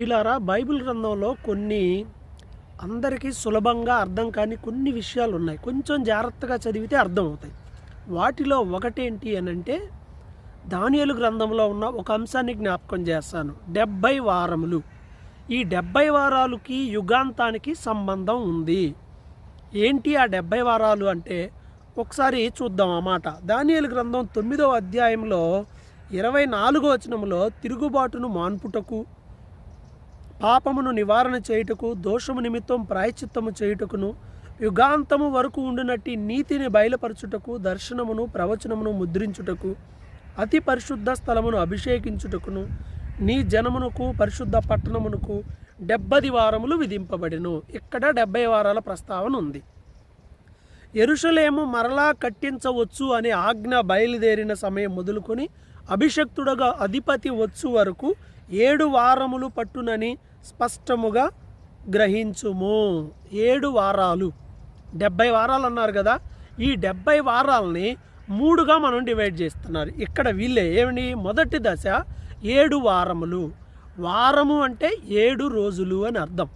ఇలారా బైబిల్ గ్రంథంలో కొన్ని అందరికీ సులభంగా అర్థం కాని కొన్ని విషయాలు ఉన్నాయి. కొంచెం జాగ్రత్తగా చదివితే అర్థం అవుతాయి వాటిలో ఒకటేంటి అని అంటే దానియలు గ్రంథంలో ఉన్న ఒక అంశాన్ని జ్ఞాపకం చేస్తాను. డెబ్బై వారములు. ఈ డెబ్బై వారాలకి యుగాంతానికి సంబంధం ఉంది. ఏంటి ఆ డెబ్బై వారాలు అంటే ఒకసారి చూద్దాం ఆ మాట. దానియలు గ్రంథం తొమ్మిదవ అధ్యాయంలో ఇరవై నాలుగో వచనంలో తిరుగుబాటును మాన్పుటకు పాపమును నివారణ చేయుటకు దోషము నిమిత్తం ప్రాయచిత్తము చేయుటకును యుగాంతము వరకు ఉండునట్టి నీతిని బయలుపరచుటకు దర్శనమును ప్రవచనమును ముద్రించుటకు అతి పరిశుద్ధ స్థలమును అభిషేకించుటకును నీ జనమునకు పరిశుద్ధ పట్టణమునకు డెబ్బది వారములు విధింపబడిను. ఇక్కడ డెబ్బై వారాల ప్రస్తావన ఉంది. ఎరుషలేము మరలా కట్టించవచ్చు అనే ఆజ్ఞ బయలుదేరిన సమయం మొదలుకొని అభిషక్తుడగా అధిపతి వచ్చు వరకు ఏడు వారములు పట్టునని స్పష్టముగా గ్రహించుము. ఏడు వారాలు. డెబ్బై వారాలు అన్నారు కదా ఈ డెబ్బై వారాలని మూడుగా మనం డివైడ్ చేస్తున్నారు. ఇక్కడ వీళ్ళే ఏమిటి మొదటి దశ ఏడు వారములు. వారము అంటే ఏడు రోజులు అని అర్థం.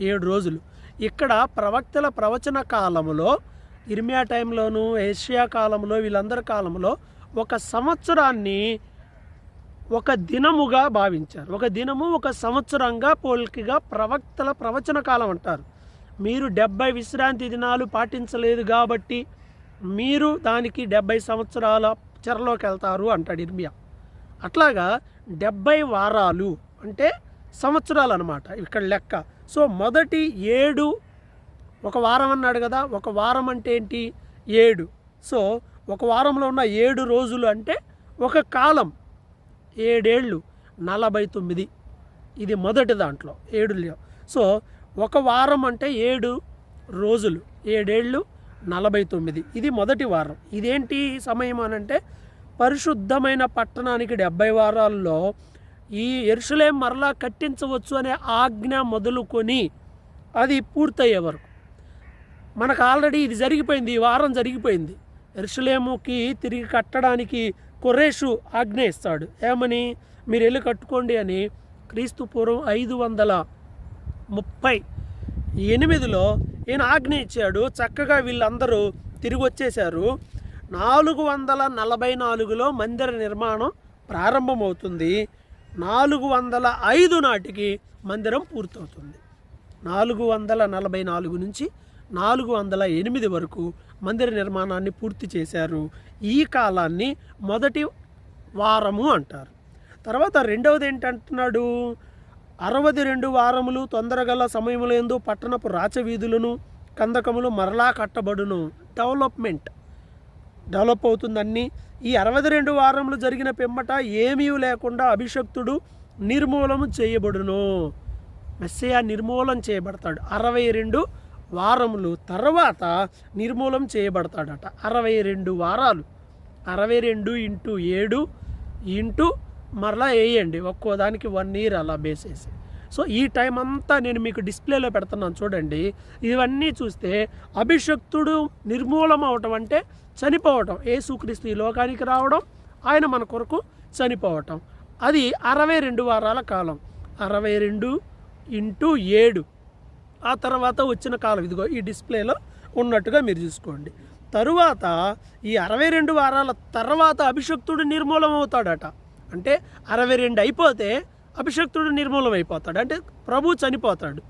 ఏడు రోజులు. ఇక్కడ ప్రవక్తల ప్రవచన కాలములో ఇర్మియా టైంలోను ఏషియా కాలంలో వీళ్ళందరి కాలంలో ఒక సంవత్సరాన్ని ఒక దినముగా భావించారు. ఒక దినము ఒక సంవత్సరంగా పోలికగా ప్రవక్తల ప్రవచన కాలం అంటారు. మీరు డెబ్బై విశ్రాంతి దినాలు పాటించలేదు కాబట్టి మీరు దానికి డెబ్బై సంవత్సరాల చెరలోకి వెళ్తారు అంటాడు ఇర్మియా. అట్లాగా డెబ్బై వారాలు అంటే సంవత్సరాలు అనమాట ఇక్కడ లెక్క. సో మొదటి ఏడు ఒక వారం అన్నాడు కదా ఒక వారం అంటే ఏంటి? ఏడు. సో ఒక వారంలో ఉన్న ఏడు రోజులు అంటే ఒక కాలం. ఏడేళ్ళు నలభై తొమ్మిది. ఇది మొదటి దాంట్లో ఏడు సో ఒక వారం అంటే ఏడు రోజులు ఏడేళ్ళు నలభై తొమ్మిది. ఇది మొదటి వారం. ఇదేంటి సమయం అనంటే పరిశుద్ధమైన పట్టణానికి డెబ్బై వారాల్లో ఈ ఎరుసలేం మరలా కట్టించవచ్చు అనే ఆజ్ఞ మొదలుకొని అది పూర్తయ్యే వరకు. మనకు ఆల్రెడీ ఇది జరిగిపోయింది ఈ వారం జరిగిపోయింది. ఎరుసలేముకి తిరిగి కట్టడానికి కొరేషు ఆజ్ఞ ఇస్తాడు ఏమని? మీరు వెళ్ళి కట్టుకోండి అని క్రీస్తు పూర్వం ఐదు వందల ముప్పై ఎనిమిదిలో ఈయన ఆజ్ఞ ఇచ్చాడు. చక్కగా వీళ్ళందరూ తిరిగి వచ్చేశారు. నాలుగు వందల నలభై నాలుగులో మందిర నిర్మాణం ప్రారంభమవుతుంది. నాలుగు వందల ఐదు నాటికి మందిరం పూర్తవుతుంది. నాలుగు వందల నలభై నాలుగు నుంచి నాలుగు వందల ఎనిమిది వరకు మందిర నిర్మాణాన్ని పూర్తి చేశారు. ఈ కాలాన్ని మొదటి వారము అంటారు. తర్వాత రెండవది ఏంటంటున్నాడు? అరవది రెండు వారములు తొందరగల సమయముల ఎందు పట్టణపు రాచవీధులను కందకములు మరలా కట్టబడును. డెవలప్మెంట్. డెవలప్ అవుతుందన్నీ. ఈ అరవై రెండు వారములు జరిగిన పిమ్మట ఏమీ లేకుండా అభిషక్తుడు నిర్మూలము చేయబడును. మెస్సయ నిర్మూలం చేయబడతాడు. అరవై రెండు వారములు తర్వాత నిర్మూలం చేయబడతాడట. అరవై రెండు వారాలు. అరవై రెండు ఇంటూ ఏడు ఇంటూ మరలా వేయండి. ఒక్కో దానికి వన్ ఇయర్ అలా బేసేసి సో ఈ టైం అంతా నేను మీకు డిస్ప్లేలో పెడుతున్నాను చూడండి. ఇవన్నీ చూస్తే అభిషక్తుడు నిర్మూలం అవటం అంటే చనిపోవటం. ఏసుక్రీస్తు ఈ లోకానికి రావడం ఆయన మన కొరకు చనిపోవటం. అది అరవై రెండు వారాల కాలం. అరవై రెండు ఇంటూ ఏడు. ఆ తర్వాత వచ్చిన కాలం ఇదిగో ఈ డిస్ప్లేలో ఉన్నట్టుగా మీరు చూసుకోండి. తరువాత ఈ అరవై రెండు వారాల తర్వాత అభిషక్తుడు నిర్మూలం అవుతాడట అంటే అరవై రెండు అయిపోతే అభిషక్తుడు నిర్మూలం అయిపోతాడు అంటే ప్రభు చనిపోతాడు.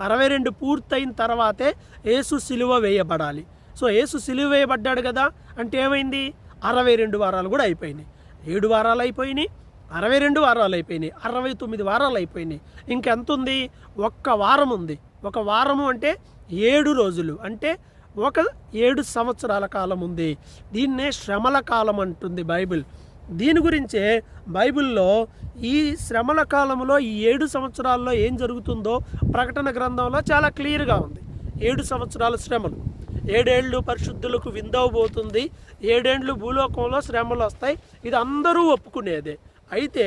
అరవై రెండు పూర్తయిన తర్వాతే యేసు సిలువ వేయబడాలి. సో యేసు సిలువ వేయబడ్డాడు కదా. అంటే ఏమైంది? అరవై రెండు వారాలు కూడా అయిపోయినాయి. ఏడు వారాలు అయిపోయినాయి. అరవై రెండు వారాలు అయిపోయినాయి. అరవై తొమ్మిది వారాలు అయిపోయినాయి. ఇంకెంత ఉంది? ఒక్క వారం ఉంది. ఒక వారము అంటే ఏడు రోజులు అంటే ఒక ఏడు సంవత్సరాల కాలం ఉంది. దీన్నే శ్రమల కాలం అంటుంది బైబిల్. దీని గురించే బైబిల్లో ఈ శ్రమల కాలంలో ఈ ఏడు సంవత్సరాల్లో ఏం జరుగుతుందో ప్రకటన గ్రంథంలో చాలా క్లియర్గా ఉంది. ఏడు సంవత్సరాల శ్రమలు. ఏడేళ్ళు పరిశుద్ధులకు విందవబోతుంది ఏడేండ్లు భూలోకంలో శ్రమలు వస్తాయి. ఇది అందరూ ఒప్పుకునేదే. అయితే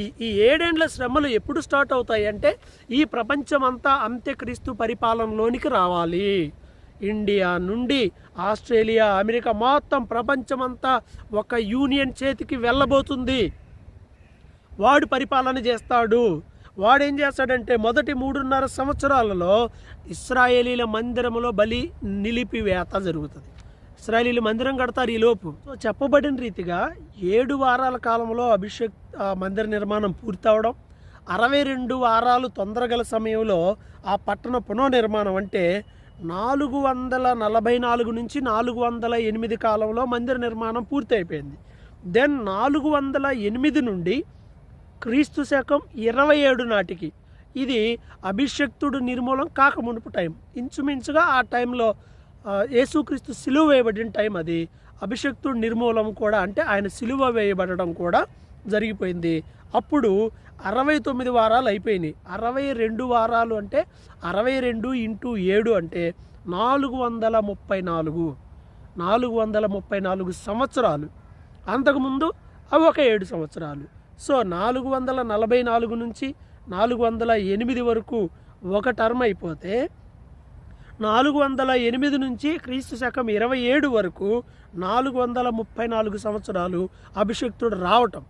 ఈ ఈ ఏడేండ్ల శ్రమలు ఎప్పుడు స్టార్ట్ అవుతాయి అంటే ఈ ప్రపంచమంతా అంత్యక్రీస్తు పరిపాలనలోనికి రావాలి. ఇండియా నుండి ఆస్ట్రేలియా అమెరికా మొత్తం ప్రపంచమంతా ఒక యూనియన్ చేతికి వెళ్ళబోతుంది. వాడు పరిపాలన చేస్తాడు. వాడేం చేస్తాడంటే మొదటి మూడున్నర సంవత్సరాలలో ఇస్రాయేలీల మందిరములో బలి నిలిపివేత జరుగుతుంది. ఇస్రాయలీలు మందిరం కడతారు ఈ లోపు. సో చెప్పబడిన రీతిగా ఏడు వారాల కాలంలో అభిషేక్ మందిర నిర్మాణం పూర్తవడం అరవై రెండు వారాలు తొందరగల సమయంలో ఆ పట్టణ పునర్నిర్మాణం అంటే నాలుగు వందల నలభై నాలుగు నుంచి నాలుగు వందల ఎనిమిది కాలంలో మందిర నిర్మాణం పూర్తయిపోయింది. దెన్ నాలుగు వందల ఎనిమిది నుండి క్రీస్తు శకం ఇరవై ఏడు నాటికి ఇది అభిషక్తుడు నిర్మూలం కాకమునుపు టైం. ఇంచుమించుగా ఆ టైంలో యేసుక్రీస్తు సిలువ వేయబడిన టైం అది. అభిషక్తుడు నిర్మూలం కూడా అంటే ఆయన సిలువ వేయబడడం కూడా జరిగిపోయింది. అప్పుడు అరవై తొమ్మిది వారాలు అయిపోయినాయి. అరవై రెండు వారాలు అంటే అరవై రెండు ఇంటూ ఏడు అంటే నాలుగు వందల ముప్పై నాలుగు. నాలుగు వందల ముప్పై నాలుగు సంవత్సరాలు. అంతకుముందు అవి ఒక ఏడు సంవత్సరాలు. సో నాలుగు వందల నలభై నాలుగు నుంచి నాలుగు వందల ఎనిమిది వరకు ఒక టర్మ్ అయిపోతే నాలుగు వందల ఎనిమిది నుంచి క్రీస్తు శకం ఇరవై ఏడు వరకు నాలుగు వందల ముప్పై నాలుగు సంవత్సరాలు అభిషక్తుడు రావటం.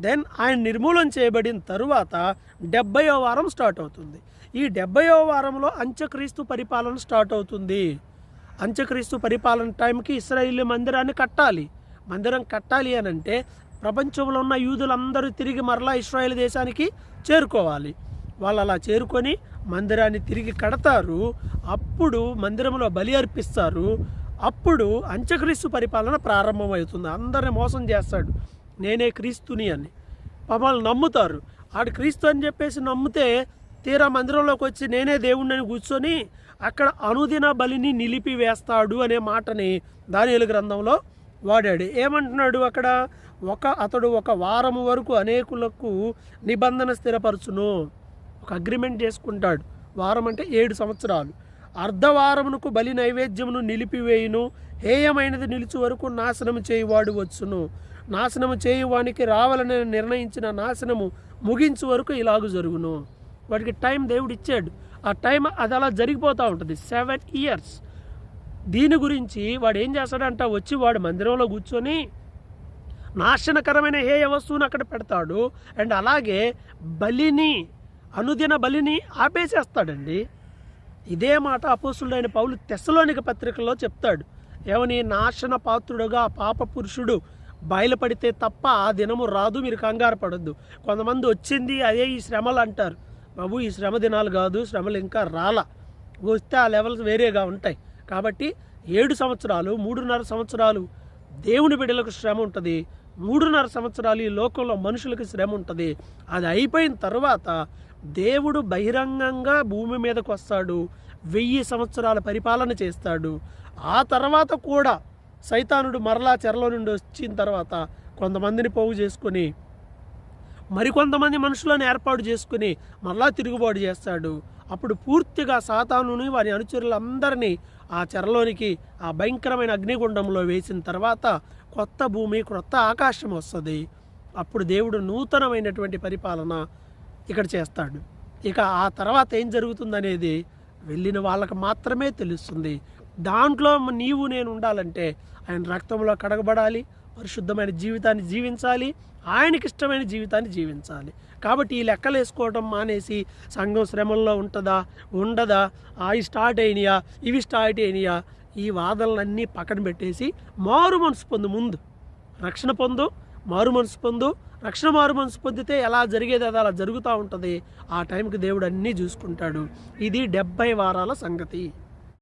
దెన్ ఆయన నిర్మూలన చేయబడిన తరువాత డెబ్బయో వారం స్టార్ట్ అవుతుంది. ఈ డెబ్బయో వారంలో అంత్యక్రీస్తు పరిపాలన స్టార్ట్ అవుతుంది. అంత్యక్రీస్తు పరిపాలన టైంకి ఇస్రాయిల్ మందిరాన్ని కట్టాలి. మందిరం కట్టాలి అని అంటే ప్రపంచంలో ఉన్న యూదులందరూ తిరిగి మరలా ఇస్రాయేల్ దేశానికి చేరుకోవాలి. వాళ్ళు అలా చేరుకొని మందిరాన్ని తిరిగి కడతారు. అప్పుడు మందిరంలో బలి అర్పిస్తారు. అప్పుడు అంత్యక్రీస్తు పరిపాలన ప్రారంభమవుతుంది. అందరిని మోసం చేస్తాడు. నేనే క్రీస్తుని అని. పాపాలు నమ్ముతారు. ఆడు క్రీస్తు అని చెప్పేసి నమ్మితే తీరా మందిరంలోకి వచ్చి నేనే దేవుణ్ణి కూర్చొని అక్కడ అనుదిన బలిని నిలిపివేస్తాడు అనే మాటని దానియలు గ్రంథంలో వాడాడు. ఏమంటున్నాడు అక్కడ? ఒక అతడు ఒక వారం వరకు అనేకులకు నిబంధన స్థిరపరచును. ఒక అగ్రిమెంట్ చేసుకుంటాడు. వారం అంటే ఏడు సంవత్సరాలు. అర్ధవారమునకు బలి నైవేద్యమును నిలిపివేయును. హేయమైనది నిలిచి వరకు నాశనము చేయువాడు వచ్చును. నాశనము చేయువానికి రావాలని నిర్ణయించిన నాశనము ముగించు వరకు ఇలాగు జరుగును. వాడికి టైం దేవుడు ఇచ్చాడు ఆ టైం అది అలా జరిగిపోతూ ఉంటుంది. సెవెన్ ఇయర్స్ దీని గురించి వాడు ఏం చేస్తాడంట? వచ్చి వాడు మందిరంలో కూర్చొని నాశనకరమైన హేయ వస్తువును అక్కడ పెడతాడు. అండ్ అలాగే బలిని అనుదిన బలిని ఆపేసేస్తాడండి. ఇదే మాట అపోసుడైన పౌలు తెస్సలోనిక పత్రికలో చెప్తాడు. ఏమని నాశన పాత్రుడుగా పాప పురుషుడు బయలుపడితే తప్ప ఆ దినము రాదు మీరు కంగారు పడద్దు. కొంతమంది వచ్చింది అదే ఈ శ్రమలు అంటారు. బాబు ఈ శ్రమ దినాలు కాదు శ్రమలు ఇంకా రాలా. వస్తే ఆ లెవెల్స్ వేరేగా ఉంటాయి. కాబట్టి ఏడు సంవత్సరాలు మూడున్నర సంవత్సరాలు దేవుని బిడ్డలకు శ్రమ ఉంటుంది. మూడున్నర సంవత్సరాలు ఈ లోకంలో మనుషులకి శ్రమ ఉంటుంది. అది అయిపోయిన తర్వాత దేవుడు బహిరంగంగా భూమి మీదకు వస్తాడు. వెయ్యి సంవత్సరాల పరిపాలన చేస్తాడు. ఆ తర్వాత కూడా సైతానుడు మరలా చెరలో నుండి వచ్చిన తర్వాత కొంతమందిని పోగు చేసుకొని మరికొంతమంది మనుషులను ఏర్పాటు చేసుకుని మరలా తిరుగుబాటు చేస్తాడు. అప్పుడు పూర్తిగా సాతానుని వారి అనుచరులందరినీ ఆ చెరలోనికి ఆ భయంకరమైన అగ్నిగుండంలో వేసిన తర్వాత కొత్త భూమి కొత్త ఆకాశం వస్తుంది. అప్పుడు దేవుడు నూతనమైనటువంటి పరిపాలన ఇక్కడ చేస్తాడు. ఇక ఆ తర్వాత ఏం జరుగుతుందనేది వెళ్ళిన వాళ్ళకు మాత్రమే తెలుస్తుంది. దాంట్లో నీవు నేను ఉండాలంటే ఆయన రక్తంలో కడగబడాలి పరిశుద్ధమైన జీవితాన్ని జీవించాలి ఆయనకి ఇష్టమైన జీవితాన్ని జీవించాలి. కాబట్టి ఈ లెక్కలు వేసుకోవడం మానేసి సంఘం శ్రమల్లో ఉంటుందా ఉండదా? అవి స్టార్ట్ అయినాయా? ఇవి స్టార్ట్ అయినాయా? ఈ వాదనలన్నీ పక్కన పెట్టేసి మారు మనసు పొందు ముందు. రక్షణ పొందు మారు మనసు పొందు. రక్షణ మారు మనసు పొందితే ఎలా జరిగేది అది అలా జరుగుతూ ఉంటుంది. ఆ టైంకి దేవుడు అన్నీ చూసుకుంటాడు. ఇది డెబ్బై వారాల సంగతి.